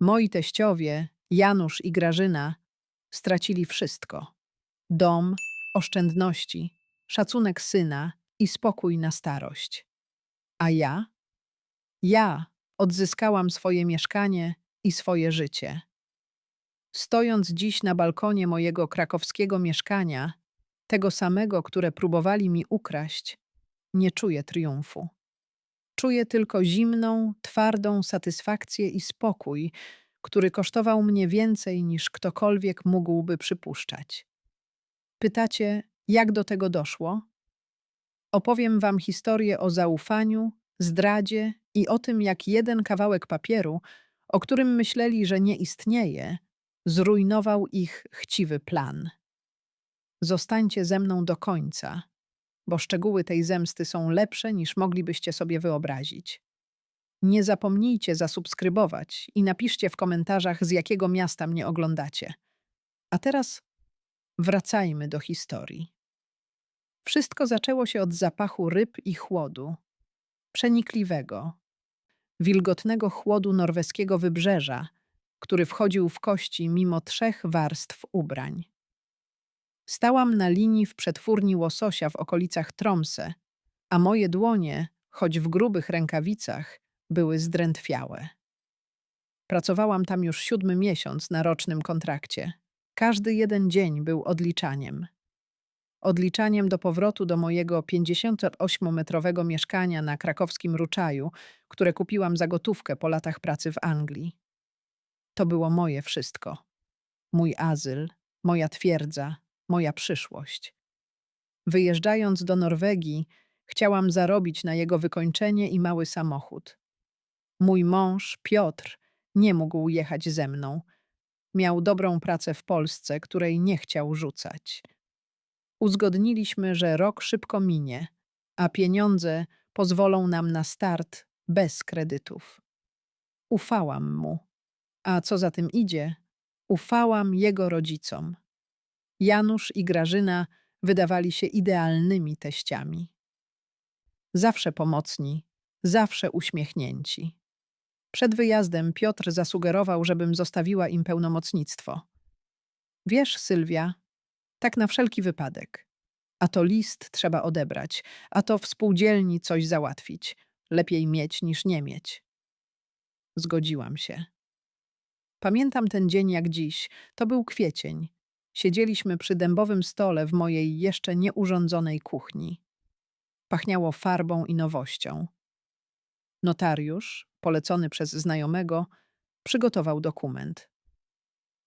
Moi teściowie, Janusz i Grażyna, stracili wszystko: dom, oszczędności, szacunek syna i spokój na starość. A ja? Ja odzyskałam swoje mieszkanie i swoje życie. Stojąc dziś na balkonie mojego krakowskiego mieszkania, tego samego, które próbowali mi ukraść, nie czuję triumfu. Czuję tylko zimną, twardą satysfakcję i spokój, który kosztował mnie więcej niż ktokolwiek mógłby przypuszczać. Pytacie, jak do tego doszło? Opowiem wam historię o zaufaniu, zdradzie i o tym, jak jeden kawałek papieru, o którym myśleli, że nie istnieje, zrujnował ich chciwy plan. Zostańcie ze mną do końca, bo szczegóły tej zemsty są lepsze niż moglibyście sobie wyobrazić. Nie zapomnijcie zasubskrybować i napiszcie w komentarzach, z jakiego miasta mnie oglądacie. A teraz wracajmy do historii. Wszystko zaczęło się od zapachu ryb i chłodu, przenikliwego, wilgotnego chłodu norweskiego wybrzeża, który wchodził w kości mimo trzech warstw ubrań. Stałam na linii w przetwórni łososia w okolicach Tromsę, a moje dłonie, choć w grubych rękawicach, były zdrętwiałe. Pracowałam tam już siódmy miesiąc na rocznym kontrakcie. Każdy jeden dzień był odliczaniem. Odliczaniem do powrotu do mojego 58-metrowego mieszkania na krakowskim Ruczaju, które kupiłam za gotówkę po latach pracy w Anglii. To było moje wszystko. Mój azyl, moja twierdza, moja przyszłość. Wyjeżdżając do Norwegii, chciałam zarobić na jego wykończenie i mały samochód. Mój mąż, Piotr, nie mógł jechać ze mną. Miał dobrą pracę w Polsce, której nie chciał rzucać. Uzgodniliśmy, że rok szybko minie, a pieniądze pozwolą nam na start bez kredytów. Ufałam mu, a co za tym idzie, ufałam jego rodzicom. Janusz i Grażyna wydawali się idealnymi teściami. Zawsze pomocni, zawsze uśmiechnięci. Przed wyjazdem Piotr zasugerował, żebym zostawiła im pełnomocnictwo. Wiesz, Sylwia, tak na wszelki wypadek. A to list trzeba odebrać, a to w spółdzielni coś załatwić. Lepiej mieć niż nie mieć. Zgodziłam się. Pamiętam ten dzień jak dziś. To był kwiecień. Siedzieliśmy przy dębowym stole w mojej jeszcze nieurządzonej kuchni. Pachniało farbą i nowością. Notariusz, polecony przez znajomego, przygotował dokument.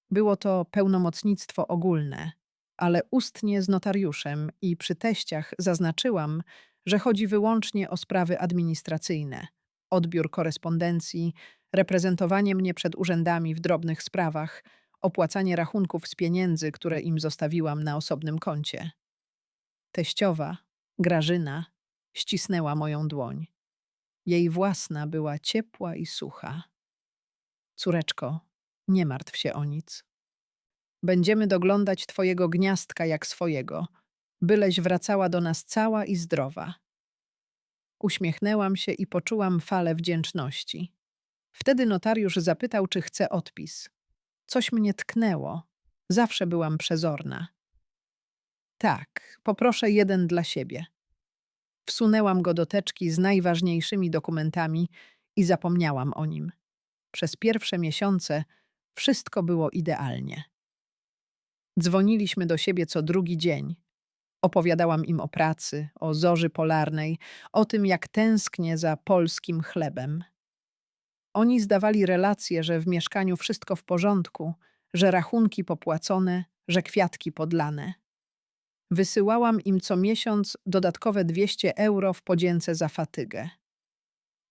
Było to pełnomocnictwo ogólne, ale ustnie z notariuszem i przy teściach zaznaczyłam, że chodzi wyłącznie o sprawy administracyjne, odbiór korespondencji, reprezentowanie mnie przed urzędami w drobnych sprawach, opłacanie rachunków z pieniędzy, które im zostawiłam na osobnym koncie. Teściowa, Grażyna, ścisnęła moją dłoń. Jej własna była ciepła i sucha. Córeczko, nie martw się o nic. Będziemy doglądać twojego gniazdka jak swojego, byleś wracała do nas cała i zdrowa. Uśmiechnęłam się i poczułam falę wdzięczności. Wtedy notariusz zapytał, czy chce odpis. Coś mnie tknęło. Zawsze byłam przezorna. Tak, poproszę jeden dla siebie. Wsunęłam go do teczki z najważniejszymi dokumentami i zapomniałam o nim. Przez pierwsze miesiące wszystko było idealnie. Dzwoniliśmy do siebie co drugi dzień. Opowiadałam im o pracy, o zorzy polarnej, o tym, jak tęsknię za polskim chlebem. Oni zdawali relację, że w mieszkaniu wszystko w porządku, że rachunki popłacone, że kwiatki podlane. Wysyłałam im co miesiąc dodatkowe 200 euro w podzięce za fatygę.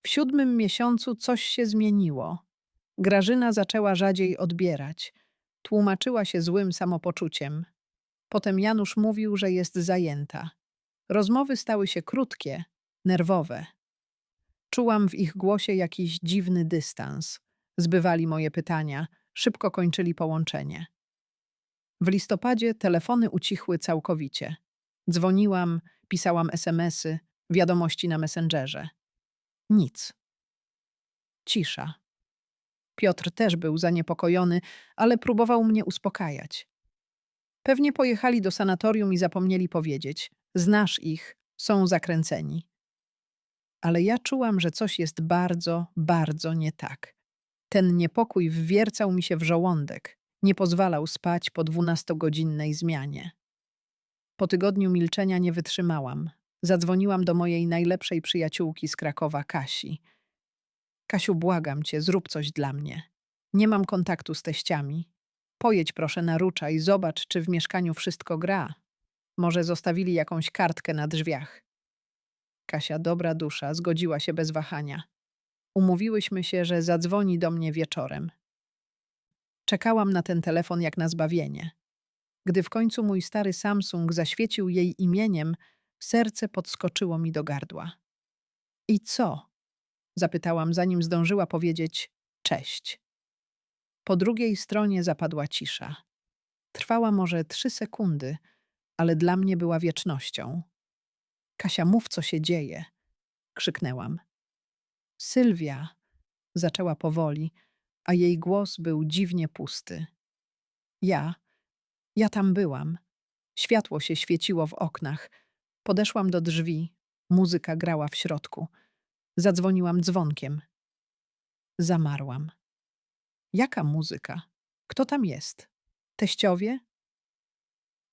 W siódmym miesiącu coś się zmieniło. Grażyna zaczęła rzadziej odbierać. Tłumaczyła się złym samopoczuciem. Potem Janusz mówił, że jest zajęta. Rozmowy stały się krótkie, nerwowe. Czułam w ich głosie jakiś dziwny dystans. Zbywali moje pytania, szybko kończyli połączenie. W listopadzie telefony ucichły całkowicie. Dzwoniłam, pisałam SMSy, wiadomości na Messengerze. Nic. Cisza. Piotr też był zaniepokojony, ale próbował mnie uspokajać. Pewnie pojechali do sanatorium i zapomnieli powiedzieć: Znasz ich, są zakręceni. Ale ja czułam, że coś jest bardzo, bardzo nie tak. Ten niepokój wwiercał mi się w żołądek, nie pozwalał spać po dwunastogodzinnej zmianie. Po tygodniu milczenia nie wytrzymałam. Zadzwoniłam do mojej najlepszej przyjaciółki z Krakowa, Kasi. Kasiu, błagam cię, zrób coś dla mnie. Nie mam kontaktu z teściami. Pojedź proszę na rucza i zobacz, czy w mieszkaniu wszystko gra. Może zostawili jakąś kartkę na drzwiach. Kasia, dobra dusza, zgodziła się bez wahania. Umówiłyśmy się, że zadzwoni do mnie wieczorem. Czekałam na ten telefon jak na zbawienie. Gdy w końcu mój stary Samsung zaświecił jej imieniem, serce podskoczyło mi do gardła. I co? Zapytałam, zanim zdążyła powiedzieć cześć. Po drugiej stronie zapadła cisza. Trwała może trzy sekundy, ale dla mnie była wiecznością. Kasia, mów, co się dzieje, krzyknęłam. Sylwia, zaczęła powoli, a jej głos był dziwnie pusty. Ja, ja tam byłam. Światło się świeciło w oknach. Podeszłam do drzwi, muzyka grała w środku. Zadzwoniłam dzwonkiem. Zamarłam. Jaka muzyka? Kto tam jest? Teściowie?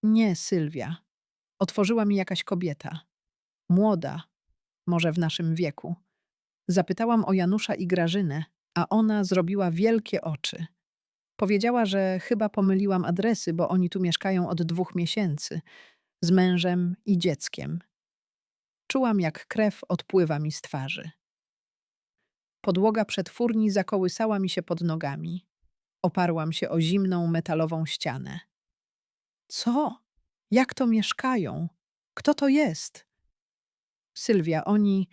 Nie, Sylwia. Otworzyła mi jakaś kobieta. Młoda, może w naszym wieku. Zapytałam o Janusza i Grażynę, a ona zrobiła wielkie oczy. Powiedziała, że chyba pomyliłam adresy, bo oni tu mieszkają od dwóch miesięcy, z mężem i dzieckiem. Czułam, jak krew odpływa mi z twarzy. Podłoga przetwórni zakołysała mi się pod nogami. Oparłam się o zimną metalową ścianę. Co? Jak to mieszkają? Kto to jest? Sylwia, oni.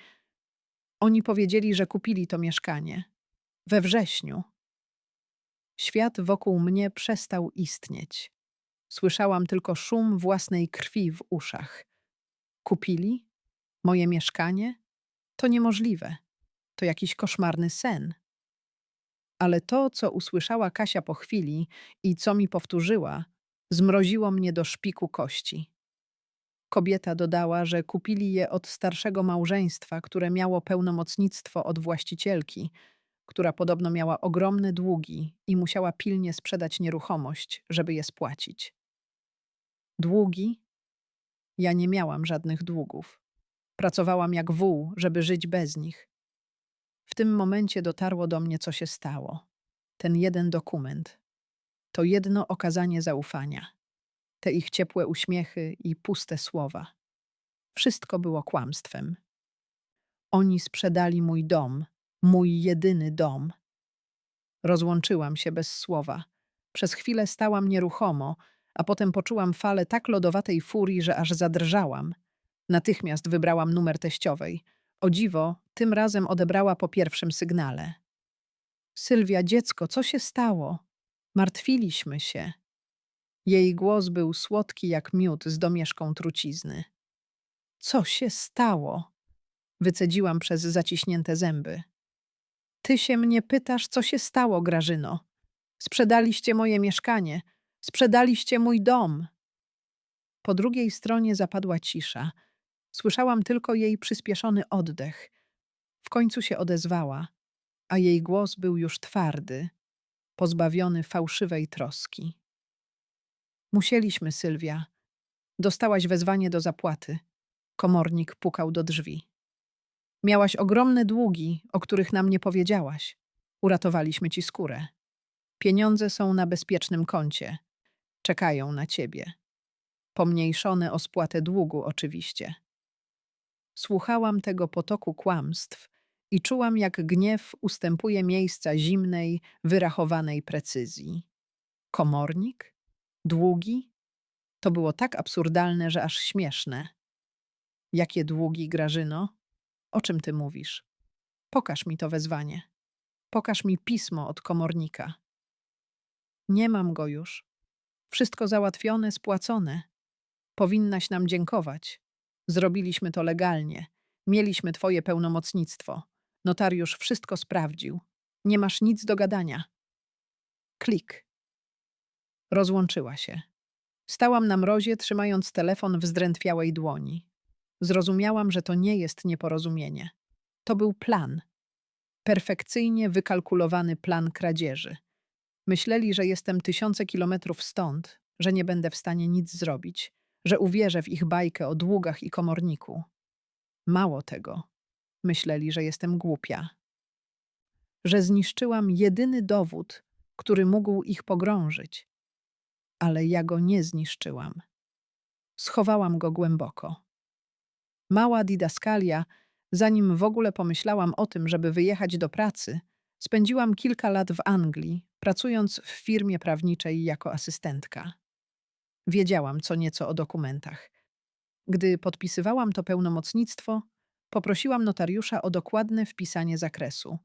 Oni powiedzieli, że kupili to mieszkanie. We wrześniu. Świat wokół mnie przestał istnieć. Słyszałam tylko szum własnej krwi w uszach. Kupili? Moje mieszkanie? To niemożliwe. To jakiś koszmarny sen. Ale to, co usłyszała Kasia po chwili i co mi powtórzyła, zmroziło mnie do szpiku kości. Kobieta dodała, że kupili je od starszego małżeństwa, które miało pełnomocnictwo od właścicielki, która podobno miała ogromne długi i musiała pilnie sprzedać nieruchomość, żeby je spłacić. Długi? Ja nie miałam żadnych długów. Pracowałam jak wół, żeby żyć bez nich. W tym momencie dotarło do mnie, co się stało. Ten jeden dokument. To jedno okazanie zaufania. Te ich ciepłe uśmiechy i puste słowa. Wszystko było kłamstwem. Oni sprzedali mój dom, mój jedyny dom. Rozłączyłam się bez słowa. Przez chwilę stałam nieruchomo, a potem poczułam falę tak lodowatej furii, że aż zadrżałam. Natychmiast wybrałam numer teściowej. O dziwo, tym razem odebrała po pierwszym sygnale. Sylwia, dziecko, co się stało? Martwiliśmy się. Jej głos był słodki jak miód z domieszką trucizny. Co się stało? Wycedziłam przez zaciśnięte zęby. Ty się mnie pytasz, co się stało, Grażyno. Sprzedaliście moje mieszkanie. Sprzedaliście mój dom. Po drugiej stronie zapadła cisza. Słyszałam tylko jej przyspieszony oddech. W końcu się odezwała, a jej głos był już twardy, pozbawiony fałszywej troski. Musieliśmy, Sylwia. Dostałaś wezwanie do zapłaty. Komornik pukał do drzwi. Miałaś ogromne długi, o których nam nie powiedziałaś. Uratowaliśmy ci skórę. Pieniądze są na bezpiecznym koncie. Czekają na ciebie. Pomniejszone o spłatę długu, oczywiście. Słuchałam tego potoku kłamstw i czułam, jak gniew ustępuje miejsca zimnej, wyrachowanej precyzji. Komornik? Długi? To było tak absurdalne, że aż śmieszne. Jakie długi, Grażyno? O czym ty mówisz? Pokaż mi to wezwanie. Pokaż mi pismo od komornika. Nie mam go już. Wszystko załatwione, spłacone. Powinnaś nam dziękować. Zrobiliśmy to legalnie. Mieliśmy twoje pełnomocnictwo. Notariusz wszystko sprawdził. Nie masz nic do gadania. Klik. Rozłączyła się. Stałam na mrozie, trzymając telefon w zdrętwiałej dłoni. Zrozumiałam, że to nie jest nieporozumienie. To był plan. Perfekcyjnie wykalkulowany plan kradzieży. Myśleli, że jestem tysiące kilometrów stąd, że nie będę w stanie nic zrobić, że uwierzę w ich bajkę o długach i komorniku. Mało tego, myśleli, że jestem głupia. Że zniszczyłam jedyny dowód, który mógł ich pogrążyć. Ale ja go nie zniszczyłam. Schowałam go głęboko. Mała didaskalia, zanim w ogóle pomyślałam o tym, żeby wyjechać do pracy, spędziłam kilka lat w Anglii, pracując w firmie prawniczej jako asystentka. Wiedziałam co nieco o dokumentach. Gdy podpisywałam to pełnomocnictwo, poprosiłam notariusza o dokładne wpisanie zakresu.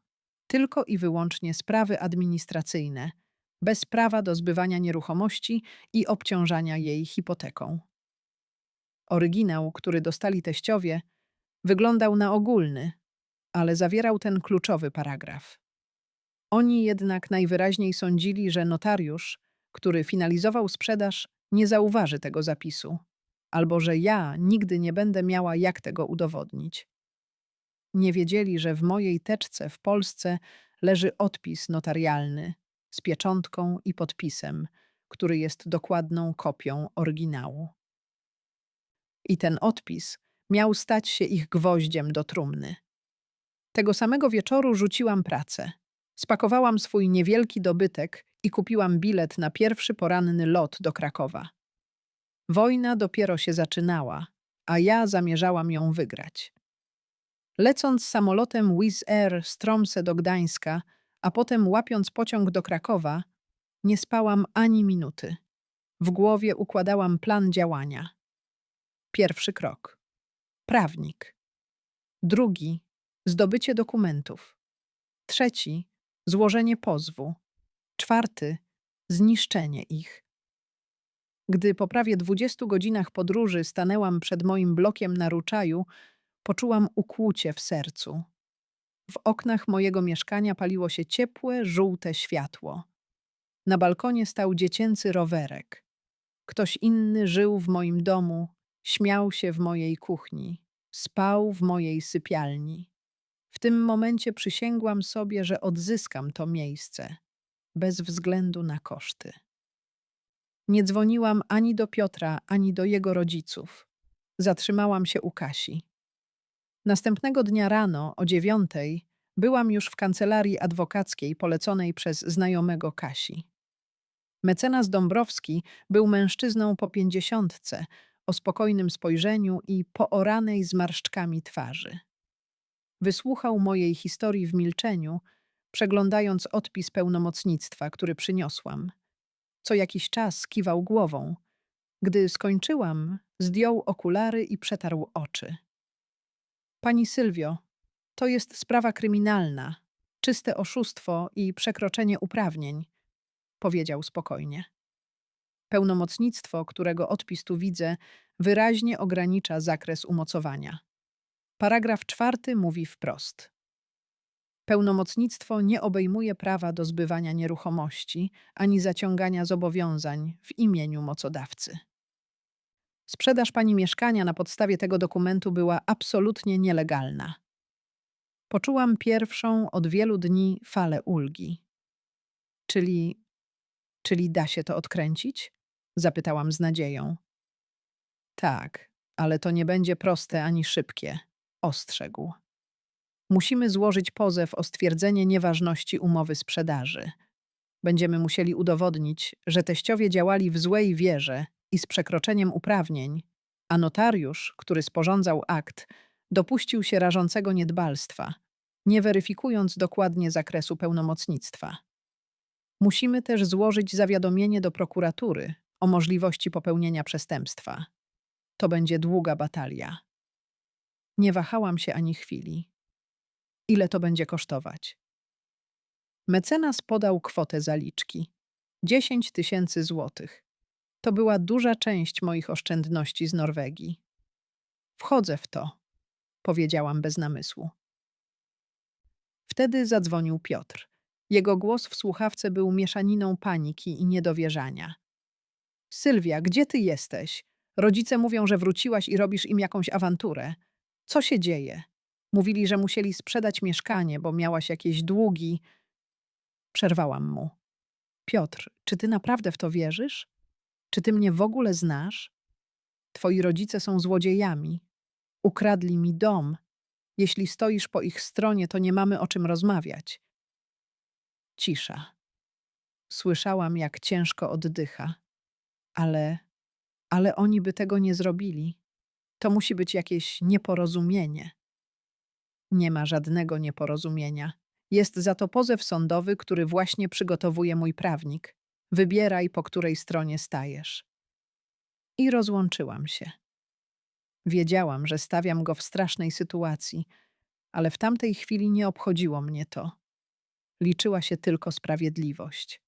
Tylko i wyłącznie sprawy administracyjne, bez prawa do zbywania nieruchomości i obciążania jej hipoteką. Oryginał, który dostali teściowie, wyglądał na ogólny, ale zawierał ten kluczowy paragraf. Oni jednak najwyraźniej sądzili, że notariusz, który finalizował sprzedaż, nie zauważy tego zapisu, albo że ja nigdy nie będę miała jak tego udowodnić. Nie wiedzieli, że w mojej teczce w Polsce leży odpis notarialny z pieczątką i podpisem, który jest dokładną kopią oryginału. I ten odpis miał stać się ich gwoździem do trumny. Tego samego wieczoru rzuciłam pracę. Spakowałam swój niewielki dobytek i kupiłam bilet na pierwszy poranny lot do Krakowa. Wojna dopiero się zaczynała, a ja zamierzałam ją wygrać. Lecąc samolotem Wizz Air z Tromsø do Gdańska, a potem łapiąc pociąg do Krakowa, nie spałam ani minuty. W głowie układałam plan działania. Pierwszy krok. Prawnik. Drugi. Zdobycie dokumentów. Trzeci. Złożenie pozwu. Czwarty. Zniszczenie ich. Gdy po prawie dwudziestu godzinach podróży stanęłam przed moim blokiem na Ruczaju, poczułam ukłucie w sercu. W oknach mojego mieszkania paliło się ciepłe, żółte światło. Na balkonie stał dziecięcy rowerek. Ktoś inny żył w moim domu, śmiał się w mojej kuchni, spał w mojej sypialni. W tym momencie przysięgłam sobie, że odzyskam to miejsce, bez względu na koszty. Nie dzwoniłam ani do Piotra, ani do jego rodziców. Zatrzymałam się u Kasi. Następnego dnia rano o dziewiątej byłam już w kancelarii adwokackiej poleconej przez znajomego Kasi. Mecenas Dąbrowski był mężczyzną po pięćdziesiątce, o spokojnym spojrzeniu i pooranej zmarszczkami twarzy. Wysłuchał mojej historii w milczeniu, przeglądając odpis pełnomocnictwa, który przyniosłam. Co jakiś czas kiwał głową. Gdy skończyłam, zdjął okulary i przetarł oczy. Pani Sylwio, to jest sprawa kryminalna, czyste oszustwo i przekroczenie uprawnień, powiedział spokojnie. Pełnomocnictwo, którego odpis tu widzę, wyraźnie ogranicza zakres umocowania. Paragraf czwarty mówi wprost. Pełnomocnictwo nie obejmuje prawa do zbywania nieruchomości ani zaciągania zobowiązań w imieniu mocodawcy. Sprzedaż pani mieszkania na podstawie tego dokumentu była absolutnie nielegalna. Poczułam pierwszą od wielu dni falę ulgi. Czyli, czyli da się to odkręcić? Zapytałam z nadzieją. Tak, ale to nie będzie proste ani szybkie, ostrzegł. Musimy złożyć pozew o stwierdzenie nieważności umowy sprzedaży. Będziemy musieli udowodnić, że teściowie działali w złej wierze i z przekroczeniem uprawnień, a notariusz, który sporządzał akt, dopuścił się rażącego niedbalstwa, nie weryfikując dokładnie zakresu pełnomocnictwa. Musimy też złożyć zawiadomienie do prokuratury o możliwości popełnienia przestępstwa. To będzie długa batalia. Nie wahałam się ani chwili. Ile to będzie kosztować? Mecenas podał kwotę zaliczki. 10 tysięcy złotych. To była duża część moich oszczędności z Norwegii. Wchodzę w to, powiedziałam bez namysłu. Wtedy zadzwonił Piotr. Jego głos w słuchawce był mieszaniną paniki i niedowierzania. Sylwia, gdzie ty jesteś? Rodzice mówią, że wróciłaś i robisz im jakąś awanturę. Co się dzieje? Mówili, że musieli sprzedać mieszkanie, bo miałaś jakieś długi. Przerwałam mu. Piotr, czy ty naprawdę w to wierzysz? Czy ty mnie w ogóle znasz? Twoi rodzice są złodziejami. Ukradli mi dom. Jeśli stoisz po ich stronie, to nie mamy o czym rozmawiać. Cisza. Słyszałam, jak ciężko oddycha. Ale, ale oni by tego nie zrobili. To musi być jakieś nieporozumienie. Nie ma żadnego nieporozumienia. Jest za to pozew sądowy, który właśnie przygotowuje mój prawnik. Wybieraj, po której stronie stajesz. I rozłączyłam się. Wiedziałam, że stawiam go w strasznej sytuacji, ale w tamtej chwili nie obchodziło mnie to. Liczyła się tylko sprawiedliwość.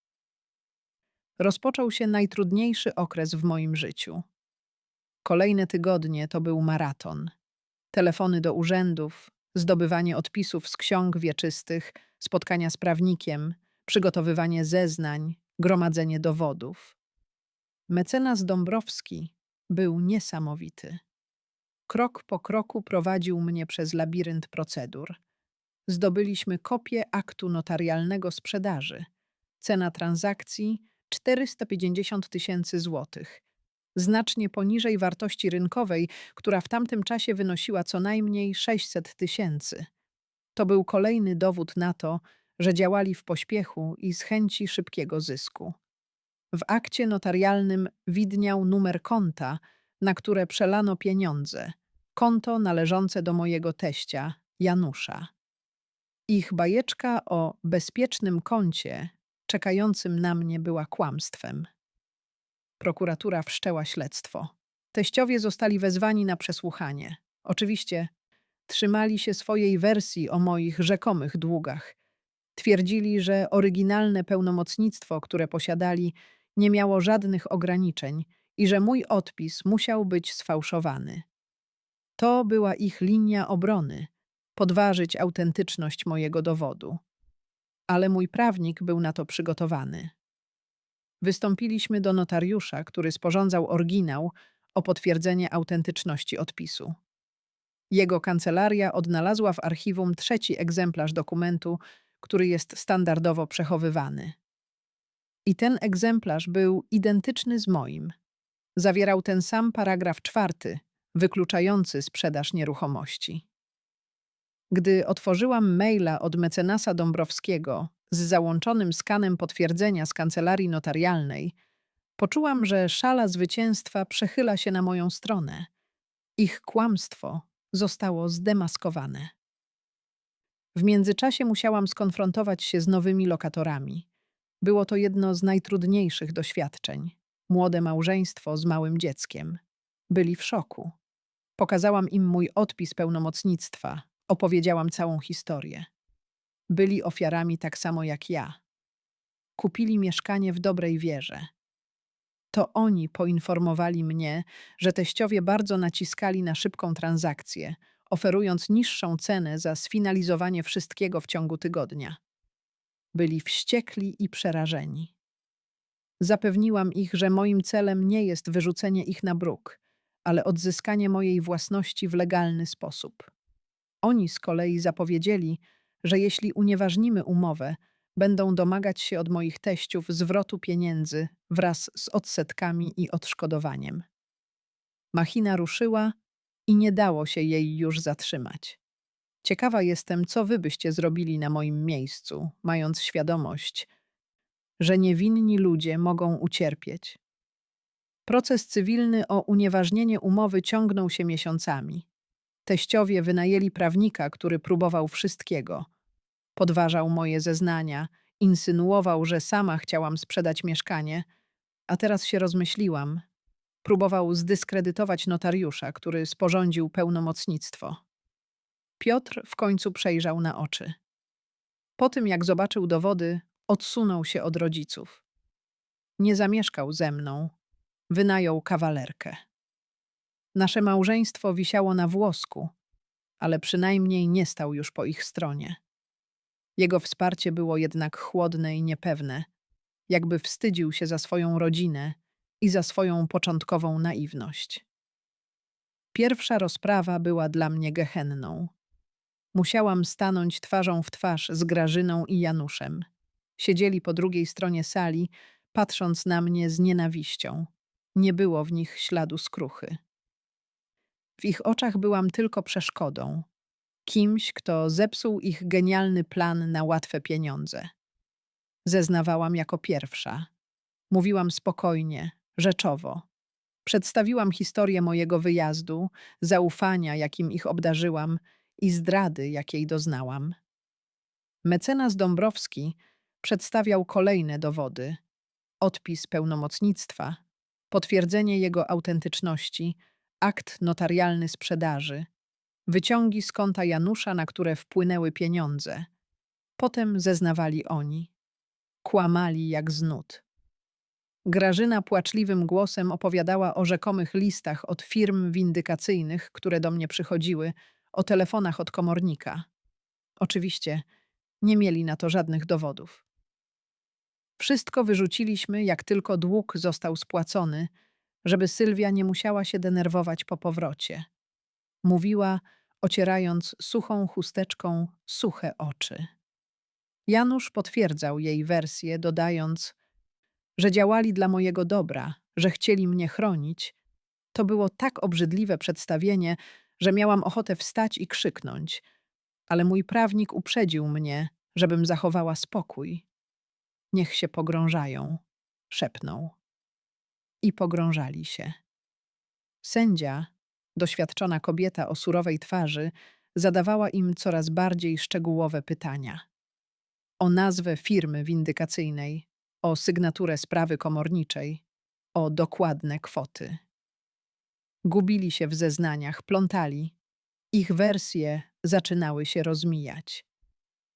Rozpoczął się najtrudniejszy okres w moim życiu. Kolejne tygodnie to był maraton. Telefony do urzędów, zdobywanie odpisów z ksiąg wieczystych, spotkania z prawnikiem, przygotowywanie zeznań, gromadzenie dowodów. Mecenas Dąbrowski był niesamowity. Krok po kroku prowadził mnie przez labirynt procedur. Zdobyliśmy kopię aktu notarialnego sprzedaży. Cena transakcji 450 tysięcy złotych, znacznie poniżej wartości rynkowej, która w tamtym czasie wynosiła co najmniej 600 tysięcy. To był kolejny dowód na to, że działali w pośpiechu i z chęci szybkiego zysku. W akcie notarialnym widniał numer konta, na które przelano pieniądze, konto należące do mojego teścia, Janusza. Ich bajeczka o bezpiecznym koncie czekającym na mnie była kłamstwem. Prokuratura wszczęła śledztwo. Teściowie zostali wezwani na przesłuchanie. Oczywiście trzymali się swojej wersji o moich rzekomych długach. Twierdzili, że oryginalne pełnomocnictwo, które posiadali, nie miało żadnych ograniczeń i że mój odpis musiał być sfałszowany. To była ich linia obrony podważyć autentyczność mojego dowodu. Ale mój prawnik był na to przygotowany. Wystąpiliśmy do notariusza, który sporządzał oryginał o potwierdzenie autentyczności odpisu. Jego kancelaria odnalazła w archiwum trzeci egzemplarz dokumentu, który jest standardowo przechowywany. I ten egzemplarz był identyczny z moim. Zawierał ten sam paragraf czwarty, wykluczający sprzedaż nieruchomości. Gdy otworzyłam maila od mecenasa Dąbrowskiego z załączonym skanem potwierdzenia z kancelarii notarialnej, poczułam, że szala zwycięstwa przechyla się na moją stronę. Ich kłamstwo zostało zdemaskowane. W międzyczasie musiałam skonfrontować się z nowymi lokatorami. Było to jedno z najtrudniejszych doświadczeń. Młode małżeństwo z małym dzieckiem. Byli w szoku. Pokazałam im mój odpis pełnomocnictwa, opowiedziałam całą historię. Byli ofiarami tak samo jak ja. Kupili mieszkanie w dobrej wierze. To oni poinformowali mnie, że teściowie bardzo naciskali na szybką transakcję, oferując niższą cenę za sfinalizowanie wszystkiego w ciągu tygodnia. Byli wściekli i przerażeni. Zapewniłam ich, że moim celem nie jest wyrzucenie ich na bruk, ale odzyskanie mojej własności w legalny sposób. Oni z kolei zapowiedzieli, że jeśli unieważnimy umowę, będą domagać się od moich teściów zwrotu pieniędzy wraz z odsetkami i odszkodowaniem. Machina ruszyła i nie dało się jej już zatrzymać. Ciekawa jestem, co wy byście zrobili na moim miejscu, mając świadomość, że niewinni ludzie mogą ucierpieć. Proces cywilny o unieważnienie umowy ciągnął się miesiącami. Teściowie wynajęli prawnika, który próbował wszystkiego. Podważał moje zeznania, insynuował, że sama chciałam sprzedać mieszkanie, a teraz się rozmyśliłam. Próbował zdyskredytować notariusza, który sporządził pełnomocnictwo. Piotr w końcu przejrzał na oczy. Po tym, jak zobaczył dowody, odsunął się od rodziców. Nie zamieszkał ze mną, wynajął kawalerkę. Nasze małżeństwo wisiało na włosku, ale przynajmniej nie stał już po ich stronie. Jego wsparcie było jednak chłodne i niepewne, jakby wstydził się za swoją rodzinę i za swoją początkową naiwność. Pierwsza rozprawa była dla mnie gehenną. Musiałam stanąć twarzą w twarz z Grażyną i Januszem. Siedzieli po drugiej stronie sali, patrząc na mnie z nienawiścią. Nie było w nich śladu skruchy. W ich oczach byłam tylko przeszkodą, kimś, kto zepsuł ich genialny plan na łatwe pieniądze. Zeznawałam jako pierwsza. Mówiłam spokojnie, rzeczowo. Przedstawiłam historię mojego wyjazdu, zaufania, jakim ich obdarzyłam i zdrady, jakiej doznałam. Mecenas Dąbrowski przedstawiał kolejne dowody: odpis pełnomocnictwa, potwierdzenie jego autentyczności, akt notarialny sprzedaży, wyciągi z konta Janusza, na które wpłynęły pieniądze. Potem zeznawali oni. Kłamali jak z nut. Grażyna płaczliwym głosem opowiadała o rzekomych listach od firm windykacyjnych, które do mnie przychodziły, o telefonach od komornika. Oczywiście nie mieli na to żadnych dowodów. Wszystko wyrzuciliśmy, jak tylko dług został spłacony, żeby Sylwia nie musiała się denerwować po powrocie. Mówiła, ocierając suchą chusteczką suche oczy. Janusz potwierdzał jej wersję, dodając, że działali dla mojego dobra, że chcieli mnie chronić. To było tak obrzydliwe przedstawienie, że miałam ochotę wstać i krzyknąć, ale mój prawnik uprzedził mnie, żebym zachowała spokój. Niech się pogrążają, szepnął. I pogrążali się. Sędzia, doświadczona kobieta o surowej twarzy, zadawała im coraz bardziej szczegółowe pytania. O nazwę firmy windykacyjnej, o sygnaturę sprawy komorniczej, o dokładne kwoty. Gubili się w zeznaniach, plątali. Ich wersje zaczynały się rozmijać.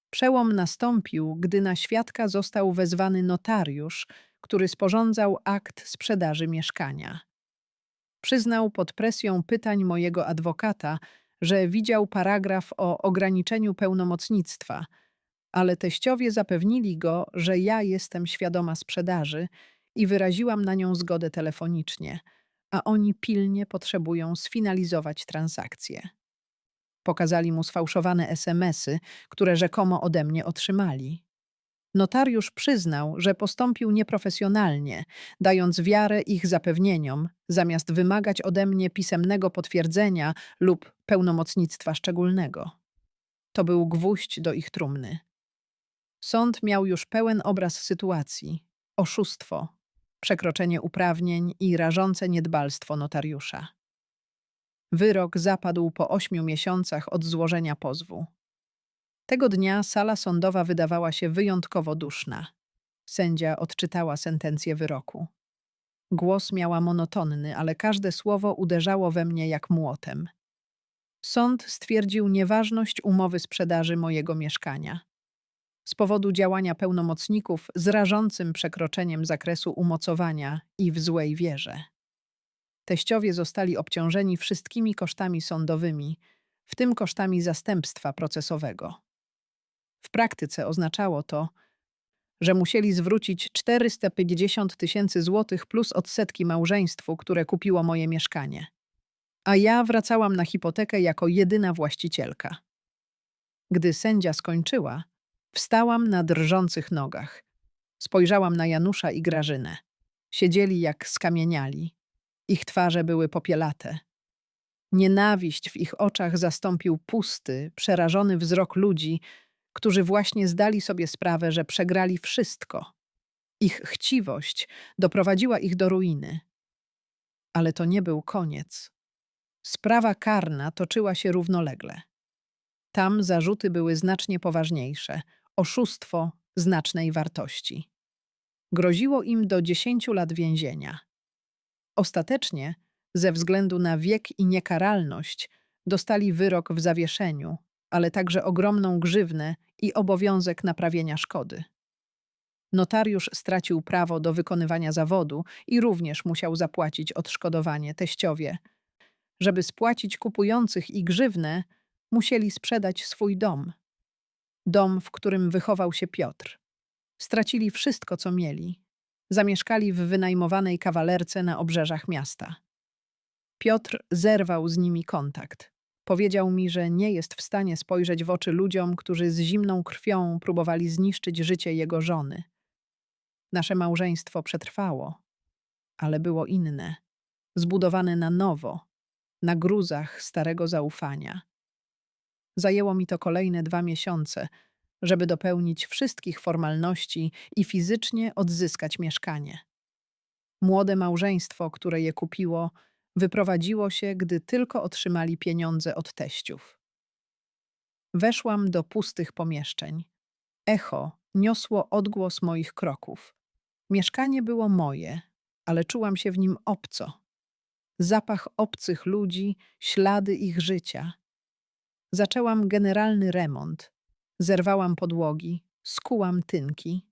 Przełom nastąpił, gdy na świadka został wezwany notariusz, który sporządzał akt sprzedaży mieszkania. Przyznał pod presją pytań mojego adwokata, że widział paragraf o ograniczeniu pełnomocnictwa, ale teściowie zapewnili go, że ja jestem świadoma sprzedaży i wyraziłam na nią zgodę telefonicznie, a oni pilnie potrzebują sfinalizować transakcję. Pokazali mu sfałszowane SMS-y, które rzekomo ode mnie otrzymali. Notariusz przyznał, że postąpił nieprofesjonalnie, dając wiarę ich zapewnieniom, zamiast wymagać ode mnie pisemnego potwierdzenia lub pełnomocnictwa szczególnego. To był gwóźdź do ich trumny. Sąd miał już pełen obraz sytuacji: oszustwo, przekroczenie uprawnień i rażące niedbalstwo notariusza. Wyrok zapadł po ośmiu miesiącach od złożenia pozwu. Tego dnia sala sądowa wydawała się wyjątkowo duszna. Sędzia odczytała sentencję wyroku. Głos miała monotonny, ale każde słowo uderzało we mnie jak młotem. Sąd stwierdził nieważność umowy sprzedaży mojego mieszkania. Z powodu działania pełnomocników z rażącym przekroczeniem zakresu umocowania i w złej wierze. Teściowie zostali obciążeni wszystkimi kosztami sądowymi, w tym kosztami zastępstwa procesowego. W praktyce oznaczało to, że musieli zwrócić 450 tysięcy złotych plus odsetki małżeństwu, które kupiło moje mieszkanie. A ja wracałam na hipotekę jako jedyna właścicielka. Gdy sędzia skończyła, wstałam na drżących nogach. Spojrzałam na Janusza i Grażynę. Siedzieli jak skamieniali. Ich twarze były popielate. Nienawiść w ich oczach zastąpił pusty, przerażony wzrok ludzi, którzy właśnie zdali sobie sprawę, że przegrali wszystko. Ich chciwość doprowadziła ich do ruiny. Ale to nie był koniec. Sprawa karna toczyła się równolegle. Tam zarzuty były znacznie poważniejsze oszustwo znacznej wartości. Groziło im do 10 lat więzienia. Ostatecznie, ze względu na wiek i niekaralność, dostali wyrok w zawieszeniu, ale także ogromną grzywnę i obowiązek naprawienia szkody. Notariusz stracił prawo do wykonywania zawodu i również musiał zapłacić odszkodowanie teściowie. Żeby spłacić kupujących i grzywnę, musieli sprzedać swój dom. Dom, w którym wychował się Piotr. Stracili wszystko, co mieli. Zamieszkali w wynajmowanej kawalerce na obrzeżach miasta. Piotr zerwał z nimi kontakt. Powiedział mi, że nie jest w stanie spojrzeć w oczy ludziom, którzy z zimną krwią próbowali zniszczyć życie jego żony. Nasze małżeństwo przetrwało, ale było inne, zbudowane na nowo, na gruzach starego zaufania. Zajęło mi to kolejne dwa miesiące, żeby dopełnić wszystkich formalności i fizycznie odzyskać mieszkanie. Młode małżeństwo, które je kupiło, wyprowadziło się, gdy tylko otrzymali pieniądze od teściów. Weszłam do pustych pomieszczeń. Echo niosło odgłos moich kroków. Mieszkanie było moje, ale czułam się w nim obco. Zapach obcych ludzi, ślady ich życia. Zaczęłam generalny remont. Zerwałam podłogi, skułam tynki.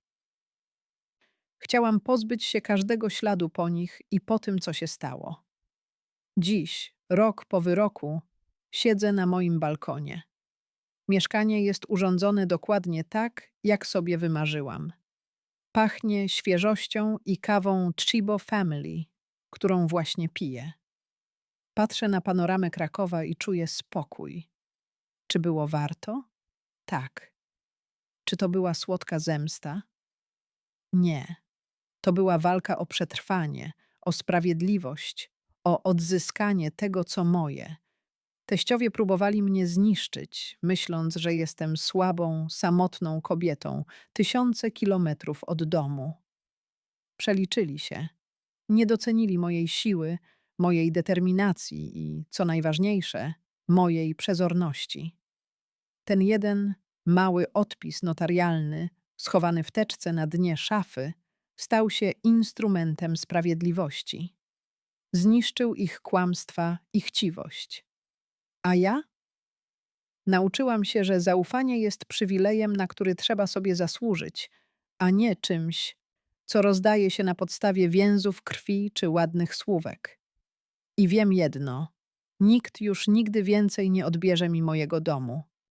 Chciałam pozbyć się każdego śladu po nich i po tym, co się stało. Dziś, rok po wyroku, siedzę na moim balkonie. Mieszkanie jest urządzone dokładnie tak, jak sobie wymarzyłam. Pachnie świeżością i kawą Chibo Family, którą właśnie piję. Patrzę na panoramę Krakowa i czuję spokój. Czy było warto? Tak. Czy to była słodka zemsta? Nie. To była walka o przetrwanie, o sprawiedliwość, o odzyskanie tego, co moje. Teściowie próbowali mnie zniszczyć, myśląc, że jestem słabą, samotną kobietą, tysiące kilometrów od domu. Przeliczyli się. Nie docenili mojej siły, mojej determinacji i, co najważniejsze, mojej przezorności. Ten jeden mały odpis notarialny, schowany w teczce na dnie szafy, stał się instrumentem sprawiedliwości. Zniszczył ich kłamstwa i chciwość. A ja? Nauczyłam się, że zaufanie jest przywilejem, na który trzeba sobie zasłużyć, a nie czymś, co rozdaje się na podstawie więzów krwi czy ładnych słówek. I wiem jedno: nikt już nigdy więcej nie odbierze mi mojego domu.